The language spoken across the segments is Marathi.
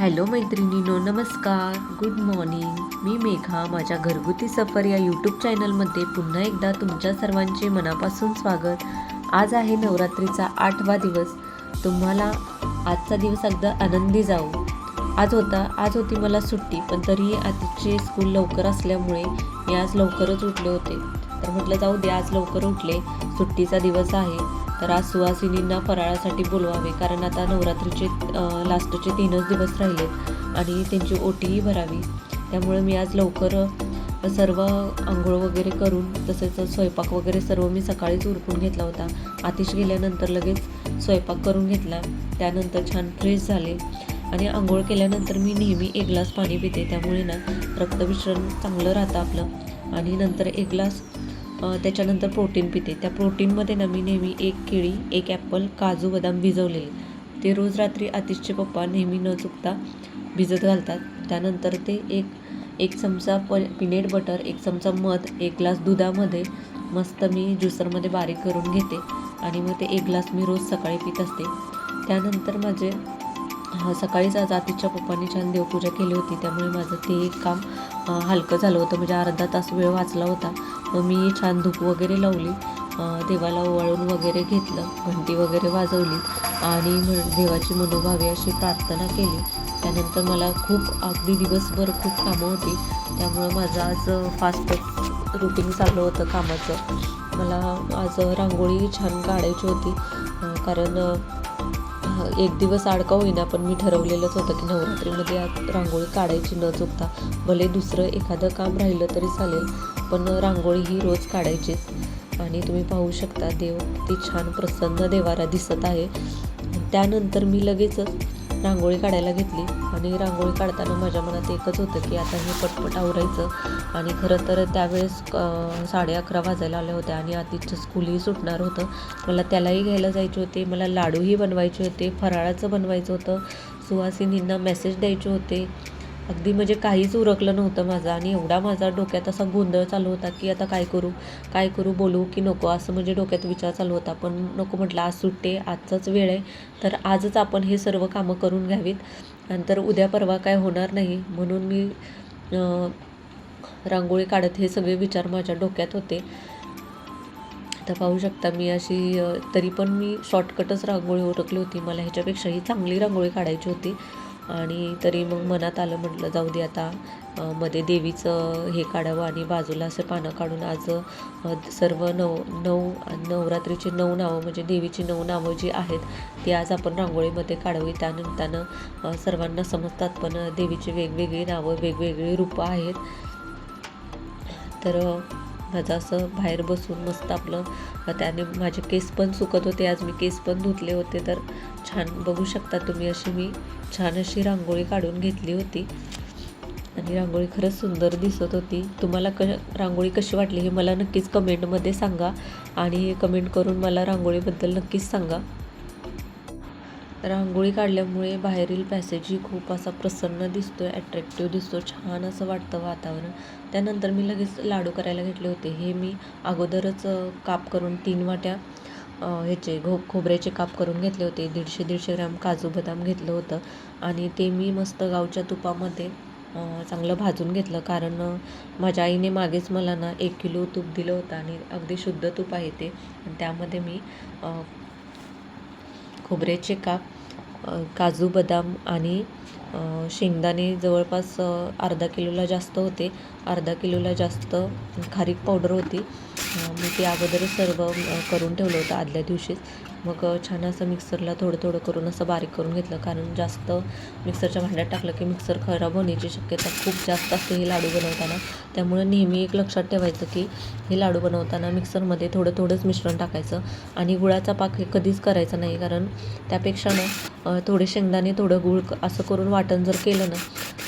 हॅलो मैत्रिणीनो नमस्कार. गुड मॉर्निंग मी मेघा माझ्या घरगुती सफर या यूट्यूब चॅनलमध्ये पुन्हा एकदा तुमच्या सर्वांचे मनापासून स्वागत. आज आहे नवरात्रीचा आठवा दिवस. तुम्हाला आजचा दिवस अगदा आनंदी जाऊ. आज होता आज होती मला सुट्टी पण तरीही आजची स्कूल लवकर असल्यामुळे मी आज लवकरच उठले होते. तर म्हटलं जाऊ दे आज लवकर उठले. सुट्टीचा दिवस आहे. तर आज सुहासिनींना फराळासाठी बोलवावे कारण आता नवरात्रीचे लास्टचे तीनच दिवस राहिले आणि त्यांची ओटीही भरावी. त्यामुळे मी आज लवकर सर्व आंघोळ वगैरे करून तसेच स्वयंपाक वगैरे सर्व मी सकाळीच उरकून घेतला होता. आतिश गेल्यानंतर लगेच स्वयंपाक करून घेतला. त्यानंतर छान फ्रेश झाले आणि आंघोळ केल्यानंतर मी नेहमी एक ग्लास पाणी पिते. त्यामुळे ना रक्तमिश्रण चांगलं राहतं आपलं. आणि नंतर एक ग्लास त्याच्यानंतर प्रोटीन पिते. त्या प्रोटीनमध्ये ना मी नेहमी एक केळी एक ॲपल काजू बदाम भिजवलेले. ते रोज रात्री आतिशचे पप्पा नेहमी न चुकता भिजत घालतात. त्यानंतर ते एक एक चमचा प पीनट बटर एक चमचा मध एक ग्लास दुधामध्ये मस्त मी ज्युसरमध्ये बारीक करून घेते आणि मग ते एक ग्लास मी रोज सकाळी पित असते. त्यानंतर माझे सकाळीच आज आतीच्या पप्पांनी छान देवपूजा केली होती. त्यामुळे माझं ते एक काम हलकं झालं होतं. म्हणजे अर्धा तास वेळ वाचला होता. मग मी छान धूप वगैरे लावली. देवाला ओवाळून वगैरे घेतलं. घंटी वगैरे वाजवली. आणि देवाची मनोभावी अशी प्रार्थना केली. त्यानंतर मला खूप अगदी दिवसभर खूप कामं होती. त्यामुळं माझं आज फास्ट रुटीन चाललं होतं कामाचं. मला आज रांगोळी छान काढायची होती. कारण एक दिवस आडका होईना पण मी ठरवलेलंच होतं की नवरात्रीमध्ये आज रांगोळी काढायची न चुकता. भले दुसरं एखादं काम राहिलं तरी चालेल पण रांगोळी ही रोज काढायचीच आणि तुम्ही पाहू शकता देव किती छान प्रसन्न देवारा दिसत आहे. त्यानंतर मी लगेचच रांगोळी काढायला घेतली. आणि रांगोळी काढताना माझ्या मनात एकच होतं की आता हे पटपट आवरायचं. आणि खरं तर त्यावेळेस साडे अकरा वाजायला आल्या होत्या आणि आतिथ्य स्कूलही सुटणार होतं. मला त्यालाही घ्यायला जायचे होते. मला लाडूही बनवायचे होते. फराळाचं बनवायचं होतं. सुहासिनींना मेसेज द्यायचे होते. अगदी म्हणजे काहीच उरकलं नव्हतं माझं आणि एवढा माझा डोक्यात असा गोंधळ चालू होता की आता काय करू? काय करू बोलू की नको? असं म्हणजे डोक्यात विचार चालू होता. पण नको म्हटलं आज सुट्टे आजचाच वेळ आहे. तर आजच आपण हे सर्व कामं करून घ्यावीत. नंतर उद्या परवा काय होणार नाही म्हणून मी रांगोळी काढत हे सगळे विचार माझ्या डोक्यात होते. आता पाहू शकता मी अशी तरी पण मी शॉर्टकटच रांगोळी उरकली होती. मला ह्याच्यापेक्षाही चांगली रांगोळी काढायची होती. आणि तरी मग मनात आलं म्हटलं जाऊ दे आता मध्ये देवीचं हे काढावं आणि बाजूला असं पानं काढून आज सर्व नऊ नऊ नवरात्रीची नऊ नावं म्हणजे देवीची नऊ नावं जी आहेत ती आज आपण रांगोळीमध्ये काढावी. त्यानिमित्तानं सर्वांना समजतात पण देवीची वेगवेगळी नावं वेगवेगळी रूपं आहेत. तर माझं असं बाहेर बसून मस्त आपलं त्याने माझे केस पण सुकत होते आज मी केस पण धुतले होते तर छान बघू शकता तुम्ही अशी मी छान अशी रांगोळी काढून घेतली होती. आणि रांगोळी खरंच सुंदर दिसत होती. तुम्हाला क रांगोळी कशी वाटली हे मला नक्कीच कमेंटमध्ये सांगा. आणि कमेंट करून मला रांगोळीबद्दल नक्कीच सांगा. रांगोळी काढल्यामुळे बाहेरील पॅसेजही खूप असा प्रसन्न दिसतो आहे ॲट्रॅक्टिव्ह दिसतो छान असं वाटतं वातावरण. त्यानंतर मी लगेच लाडू करायला घेतले होते. हे मी अगोदरच काप करून तीन वाट्या ह्याचे घो खोबऱ्याचे काप करून घेतले होते. दीडशे दीडशे ग्रॅम काजू बदाम घेतलं होतं. आणि ते मी मस्त गावच्या तुपामध्ये चांगलं भाजून घेतलं. कारण माझ्या आईने मागेच मला ना एक किलो तूप दिलं होतं. आणि अगदी शुद्ध तूप आहे ते. आणि त्यामध्ये मी खोबऱ्याचे काप काजू बदाम आणि शेंगदाणे जवळपास अर्धा किलोला जास्त होते. अर्धा किलोला जास्त खारीक पावडर होती. मी ते अगोदरच सर्व करून ठेवलं होतं आदल्या दिवशीच. मग छान असं मिक्सरला थोडं थोडं करून असं बारीक करून घेतलं. कारण जास्त मिक्सरच्या भांड्यात टाकलं की मिक्सर खराब होण्याची शक्यता खूप जास्त असते हे लाडू बनवताना. त्यामुळे नेहमी एक लक्षात ठेवायचं की हे लाडू बनवताना मिक्सरमध्ये थोडं थोडंच मिश्रण टाकायचं आणि गुळाचा पाक हे कधीच करायचा नाही. कारण त्यापेक्षा ना थोडे शेंगदाणे थोडं गूळ असं करून वाटण जर केलं ना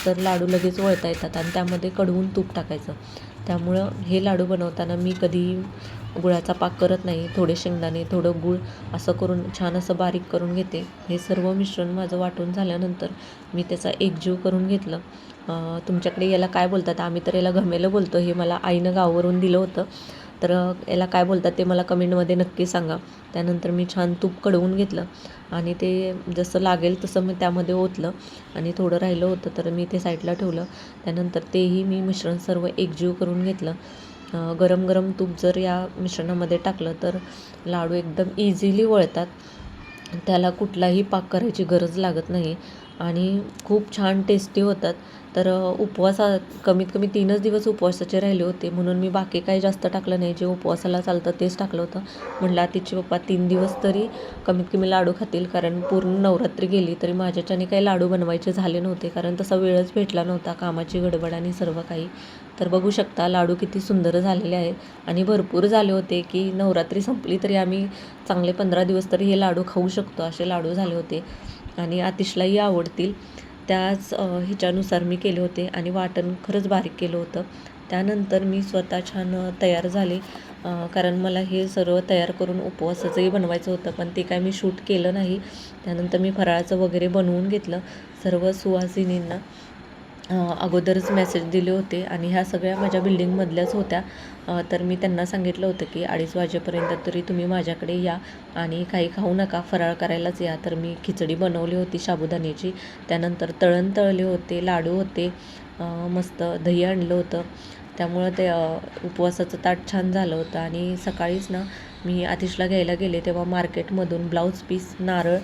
तर लाडू लगेच वळता येतात आणि त्यामध्ये कडवून तूप टाकायचं. त्यामुळं हे लाडू बनवताना मी कधी गुळाचा पाक करत नाही थोडे शेंगदाणे थोडं गूळ असं करून छान असं बारीक करून घेते. हे सर्व मिश्रण माझं वाटून झाल्यानंतर मी त्याचा एकजीव करून घेतलं. तुमच्याकडे याला काय बोलतात? आम्ही तर याला घमेलं बोलतो. हे मला आईनं गावावरून दिलं होतं. तर याला काय बोलतात ते मला कमेंटमध्ये नक्की सांगा. त्यानंतर मी छान तूप कडवून घेतलं आणि ते जसं लागेल तसं मी त्यामध्ये ओतलं आणि थोडं राहिलं होतं तर मी ते साईडला ठेवलं. त्यानंतर तेही मी मिश्रण सर्व एकजीव करून घेतलं. गरम गरम तूप जर या मिश्रणामध्ये टाकलं तर लाडू एकदम इझिली वळतात. त्याला कुठलाही पाक करायची गरज लागत नाही. आणि खूप छान टेस्टी होतात. तर उपवासा कमीत कमी तीनच दिवस उपवासाचे राहिले होते. म्हणून मी बाकी काही जास्त टाकलं नाही. जे उपवासाला चालतं तेच टाकलं होतं. म्हणलं आतीचे पप्पा तीन दिवस तरी कमीत कमी लाडू खातील. कारण पूर्ण नवरात्री गेली तरी माझ्याच्याने काही लाडू बनवायचे झाले नव्हते. कारण तसा वेळच भेटला नव्हता. कामाची गडबड आणि सर्व काही. तर बघू शकता लाडू किती सुंदर झालेले आहेत. आणि भरपूर झाले होते की नवरात्री संपली तरी आम्ही चांगले पंधरा दिवस तरी हे लाडू खाऊ शकतो. असे लाडू झाले होते. आणि आतिशलाही आवडतील. त्याच ह्याच्यानुसार मी केले होते आणि वाटण खरंच बारीक केलं होतं. त्यानंतर मी स्वतः छान तयार झाले. कारण मला हे सर्व तयार करून उपवासाचंही बनवायचं होतं पण ते काय मी शूट केलं नाही. त्यानंतर मी फराळाचं वगैरे बनवून घेतलं सर्व सुवासिनींना अगोदरच मेसेज दिले होते आणि ह्या सगळ्या माझ्या बिल्डिंगमधल्याच होत्या. तर मी त्यांना सांगितलं होतं की अडीच वाजेपर्यंत तरी तुम्ही माझ्याकडे या आणि काही खाऊ नका फराळ करायलाच या. तर मी खिचडी बनवली होती साबुदाण्याची त्यानंतर तळण तळले होते लाडू होते मस्त दही आणलं होतं. त्यामुळं ते उपवासाचं ताट छान झालं होतं. आणि सकाळीच ना मी आतिशला घ्यायला गेले तेव्हा मार्केटमधून ब्लाऊज पीस नारळ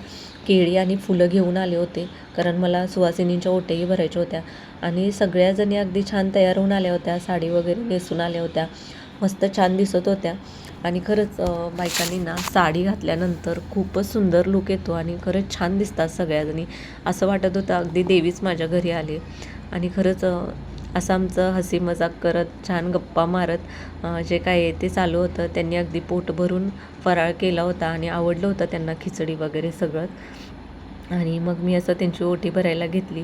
केळी आणि फुलं घेऊन आले होते. कारण मला सुवासिनींच्या ओट्याही भरायच्या होत्या. आणि सगळ्याजणी अगदी छान तयार होऊन आल्या होत्या. साडी वगैरे नेसून आल्या होत्या. मस्त छान दिसत होत्या. आणि खरंच बायकांनी ना साडी घातल्यानंतर खूपच सुंदर लुक येतो. आणि खरंच छान दिसतात सगळ्याजणी असं वाटत होतं अगदी देवीच माझ्या घरी आले. आणि खरंच असं आमचं हसी मजाक करत छान गप्पा मारत जे काय आहे ते चालू होतं. त्यांनी अगदी पोट भरून फराळ केला होता आणि आवडलं होतं त्यांना खिचडी वगैरे सगळं. आणि मग मी असं त्यांची ओटी भरायला घेतली.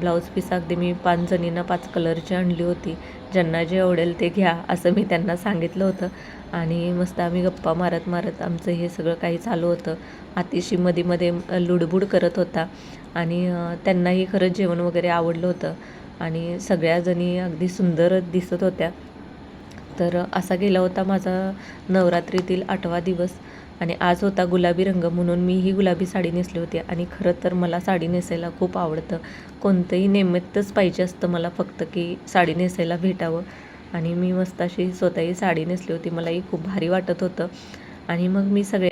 ब्लाऊज पीस अगदी मी पाच जणींना पाच कलरची आणली होती. ज्यांना जे आवडेल ते घ्या असं मी त्यांना सांगितलं होतं. आणि मस्त आम्ही गप्पा मारत मारत आमचं हे सगळं काही चालू होतं. अतिशी मध्ये मध्ये लुडबुड करत होता. आणि त्यांनाही खरंच जेवण वगैरे आवडलं होतं. आणि सगळ्याजणी अगदी सुंदर दिसत होत्या. तर असा गेला होता माझा नवरात्रीतील आठवा दिवस. आणि आज होता गुलाबी रंग म्हणून मी ही गुलाबी साडी नेसली होती. आणि खरं तर मला साडी नेसायला खूप आवडतं. कोणतंही निमित्तच पाहिजे असतं मला फक्त की साडी नेसायला भेटावं. आणि मी मस्त अशी स्वतःही साडी नेसली होती. मलाही खूप भारी वाटत होतं. आणि मग मी सगळे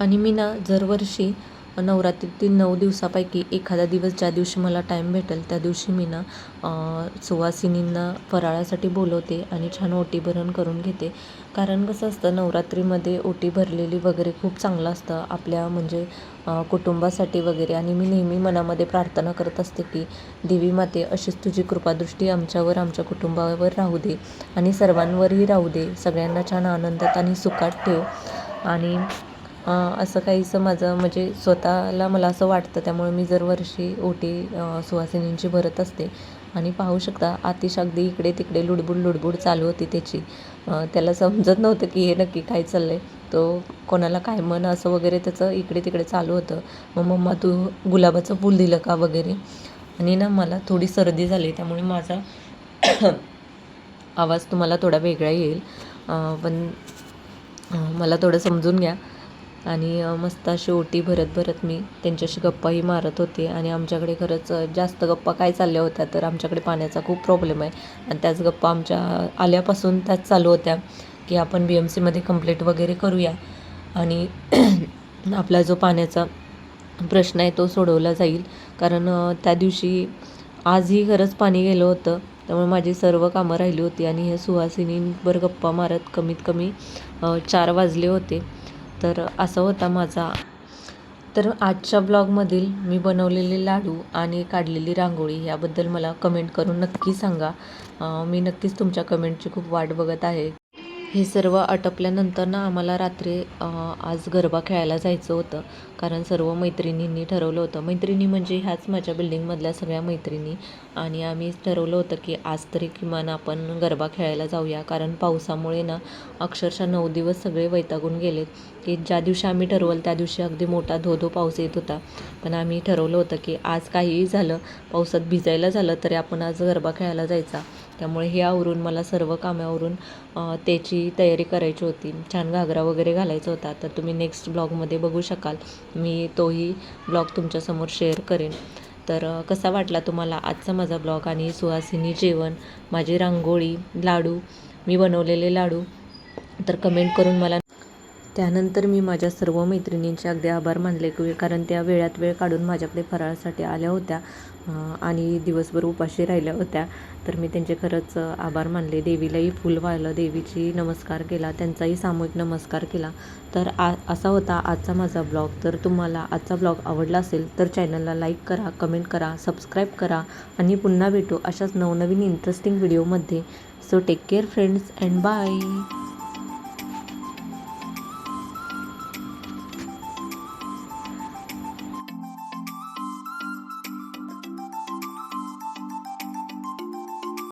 आणि मी ना दरवर्षी नवरात्रीतील नऊ दिवसापैकी एखादा दिवस ज्या दिवशी मला टाईम भेटेल त्या दिवशी मी ना सुवासिनींना फराळासाठी बोलवते आणि छान ओटी भरण करून घेते. कारण कसं असतं नवरात्रीमध्ये ओटी भरलेली वगैरे खूप चांगलं असतं. आपल्या म्हणजे कुटुंबासाठी वगैरे. आणि मी नेहमी मनामध्ये प्रार्थना करत असते की देवी माते अशीच तुझी कृपादृष्टी आमच्यावर आमच्या कुटुंबावर राहू दे आणि सर्वांवरही राहू दे. सगळ्यांना छान आनंदात आणि सुखात ठेव. आणि असं काहीसं माझं म्हणजे स्वतःला मला असं वाटतं. त्यामुळे मी दरवर्षी ओटी सुवासिनींची भरत असते आणि पाहू शकता आतिश अगदी इकडे तिकडे लुडबुड लुडबुड चालू होती त्याची. त्याला समजत नव्हतं की हे नक्की काय चाललं आहे तो कोणाला काय म्हण असं वगैरे त्याचं इकडे तिकडे चालू होतं. मग मम्मा तू गुलाबाचं फूल दिलं का? वगैरे. आणि ना मला थोडी सर्दी झाली त्यामुळे माझा आवाज तुम्हाला थोडा वेगळा येईल. पण मला थोडं समजून घ्या. आणि मस्त अशी ओटी भरत भरत मी त्यांच्याशी गप्पाही मारत होते आणि आमच्याकडे खरंच जास्त गप्पा काय चालल्या होत्या तर आमच्याकडे पाण्याचा खूप प्रॉब्लेम आहे. आणि त्याच गप्पा आमच्या आल्यापासून त्याच चालू होत्या की आपण बी एम सीमध्ये कंप्लेट वगैरे करूया. आणि आपला जो पाण्याचा प्रश्न आहे तो सोडवला जाईल. कारण त्या दिवशी आजही खरंच पाणी गेलं होतं. त्यामुळे माझी सर्व कामं राहिली होती आणि हे सुहासिनींवर गप्पा मारत कमीत कमी चार वाजले होते. तर असा होता माझा. तर आजच्या ब्लॉगमधील मी बनवलेले लाडू आणि काढलेली रांगोळी याबद्दल मला कमेंट करून नक्की सांगा. मी नक्कीच तुमच्या कमेंटची खूप वाट बघत आहे. हे सर्व आटपल्यानंतर ना आम्हाला रात्री आज गरबा खेळायला जायचं होतं. कारण सर्व मैत्रिणींनी ठरवलं होतं. मैत्रिणी म्हणजे ह्याच माझ्या बिल्डिंगमधल्या सगळ्या मैत्रिणी. आणि आम्ही ठरवलं होतं की आज तरी किमान आपण गरबा खेळायला जाऊया. कारण पावसामुळे ना अक्षरशः नऊ दिवस सगळे वैतागून गेलेत. की ज्या दिवशी आम्ही ठरवलं त्या दिवशी अगदी मोठा धो धो पाऊस येत होता. पण आम्ही ठरवलं होतं की आज काहीही झालं पावसात भिजायला झालं तरी आपण आज गरबा खेळायला जायचा. त्यामुळे हे आवरून मला सर्व कामावरून त्याची तयारी करायची होती. छान घागरा वगैरे घालायचा होता. तर तुम्ही नेक्स्ट ब्लॉगमध्ये बघू शकाल. मी तोही ब्लॉग तुमच्यासमोर शेअर करेन. तर कसा वाटला तुम्हाला आजचा माझा ब्लॉग आणि सुहासिनी जेवण? माझी रांगोळी लाडू मी बनवलेले लाडू. तर कमेंट करून मला त्यानंतर मी माझ्या सर्व मैत्रिणींचे अगदी आभार मानले की कारण त्या वेळात वेळ काढून माझ्याकडे फराळासाठी आल्या होत्या आणि दिवसभर उपाशी राहिल्या होत्या. तर मी त्यांचे खरंच आभार मानले. देवीलाही फुल वाहिलं देवीची नमस्कार केला त्यांचाही सामूहिक नमस्कार केला. तर आ असा होता आजचा माझा ब्लॉग. तर तुम्हाला आजचा ब्लॉग आवडला असेल तर चॅनलला लाईक करा कमेंट करा सबस्क्राईब करा आणि पुन्हा भेटू अशाच नवनवीन इंटरेस्टिंग व्हिडिओमध्ये so take care friends and bye